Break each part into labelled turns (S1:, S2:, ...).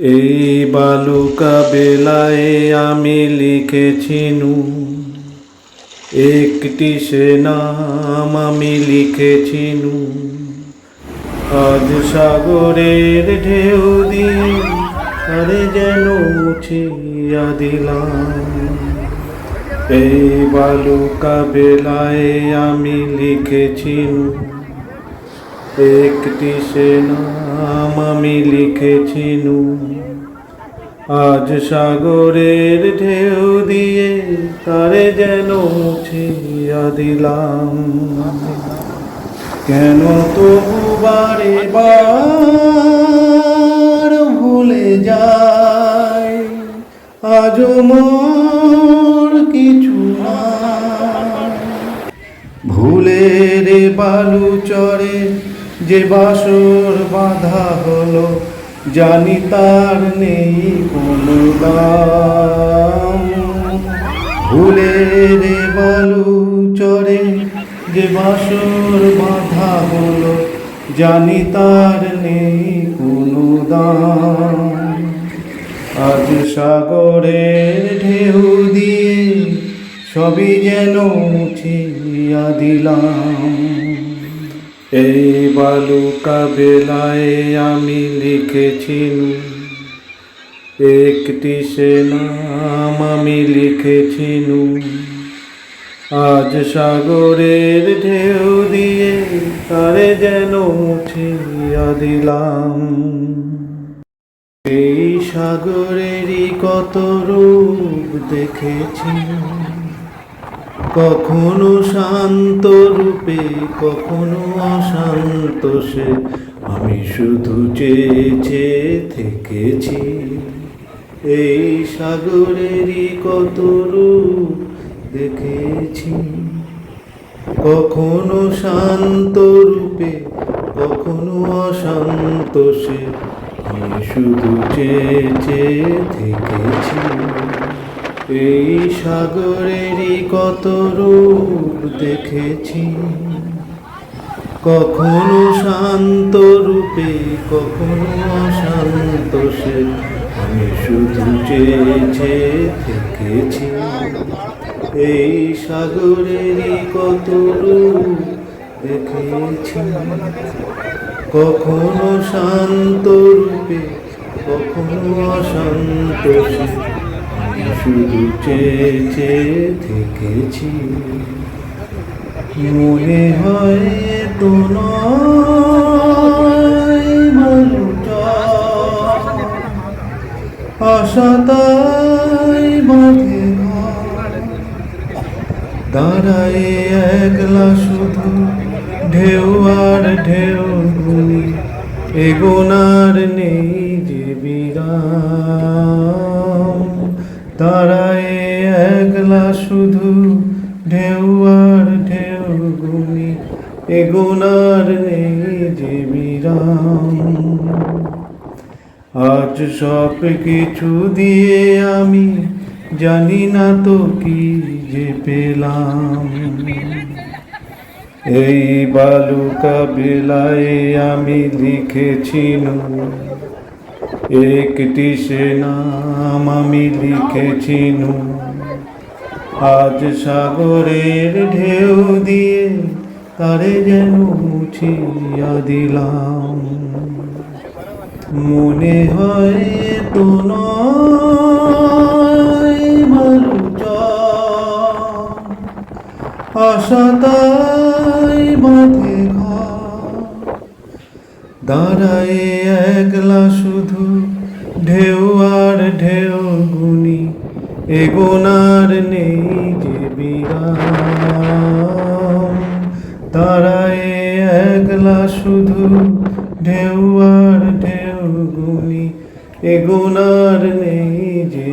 S1: এই বালুকা বেলায় আমি লিখেছিনু একটি সে নাম আমি লিখেছিনু আজ সাগরের ঢেউ দিয়ে আরে যেন মুছিয়া দিলাম। এই বালুকা বেলায় আমি লিখেছিনু একটি সে নাম আমি লিখেছিনু আজ সাগরের ঢেউ দিয়ে তারে যেন মুছিয়া দিলাম। কেন তবু বারে বার ভুলে যায় আজ মোর কিছু ভুলের বালু চরে যে বাসর বাঁধা হলো, জানি তার নেই কোনো দাম। ভুলের বালু চরে যে বাসর বাঁধা হলো, জানি তার নেই কোনো আজ সাগরের ঢেউ দিয়ে সবই যেন উঠিয়া দিলাম। এই বালুকা বেলায় আমি লিখেছিনু। একটি সে নাম আমি লিখেছিনু। আজ সাগরের ঢেউ দিয়ে তারে যেন মুছিয়া দিলাম। এই সাগরেরই কত রূপ দেখেছি। কখনো শান্ত রূপে, কখনো অশান্ত সে। আমি শুধু চেয়েছে থেকেছি। এই সাগরেরই কত রূপ দেখেছি। কখনো শান্ত রূপে, কখনো অশান্ত সে। আমি শুধু চেয়ে চেয়ে থেকেছি। এই সাগরেরই কত রূপ দেখেছি। কখনো শান্ত রূপে, কখনো অশান্ত সে। আমি শুধু চেয়ে চেয়ে থেকেছি। এই সাগরেরই কত রূপ দেখেছি। কখনো শান্ত রূপে, কখনো অশান্ত সে। শুধু চেয়ে থেকেছি। মনে হয় তো নয় ভালোটা আশা তাই বাঁধে। দাঁড়ায় একলা শুধু, ঢেউ আর ঢেউ এগোনার নেই যে বিরাম দাঁড়ায় একলা শুধু ঢেউ আর ঢেউ গুনি এগোনার নেই যে বিরাম। আজ সব কিছু দিয়ে আমি জানি না তো কি যে পেলাম। এই বালুকা বেলায় আমি লিখেছিনু একটি সে নাম আমি লিখেছিনু। আজ সাগরের ঢেউ দিয়ে তারে যেন মুছিয়া দিলাম। মনে হয় তো নয় আশা তাই দাঁড়ায় একলা শুধু, ঢেউ আর ঢেউ গুনি, এগোনার নেই যে বিরাম। দাঁড়ায় একলা শুধু, ঢেউ আর ঢেউ গুনি, এগোনার নেই যে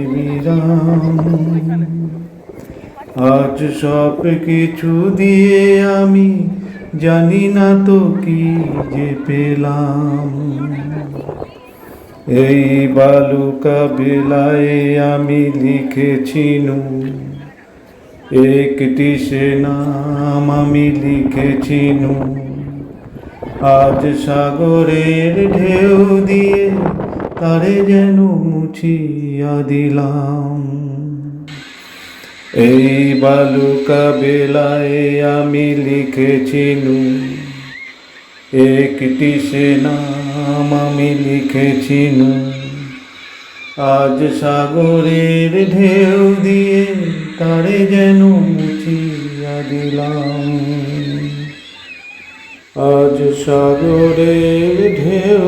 S1: আজ সব কিছু দিয়ে আমি জানি না তো কি যে পেলাম। এই বালুকা বেলায় আমি লিখেছিনু একটি সে নাম আমি লিখেছিনু আজ সাগরের ঢেউ দিয়ে তারে যেন মুছিয়া দিলাম। এই বালুকা বেলায় আমি লিখেছি নু একটি সে নাম আমি লিখেছি নু আজ সাগরের ঢেউ দিয়ে তারে যেন মুছিয়া দিলাম। আজ সাগরের ঢেউ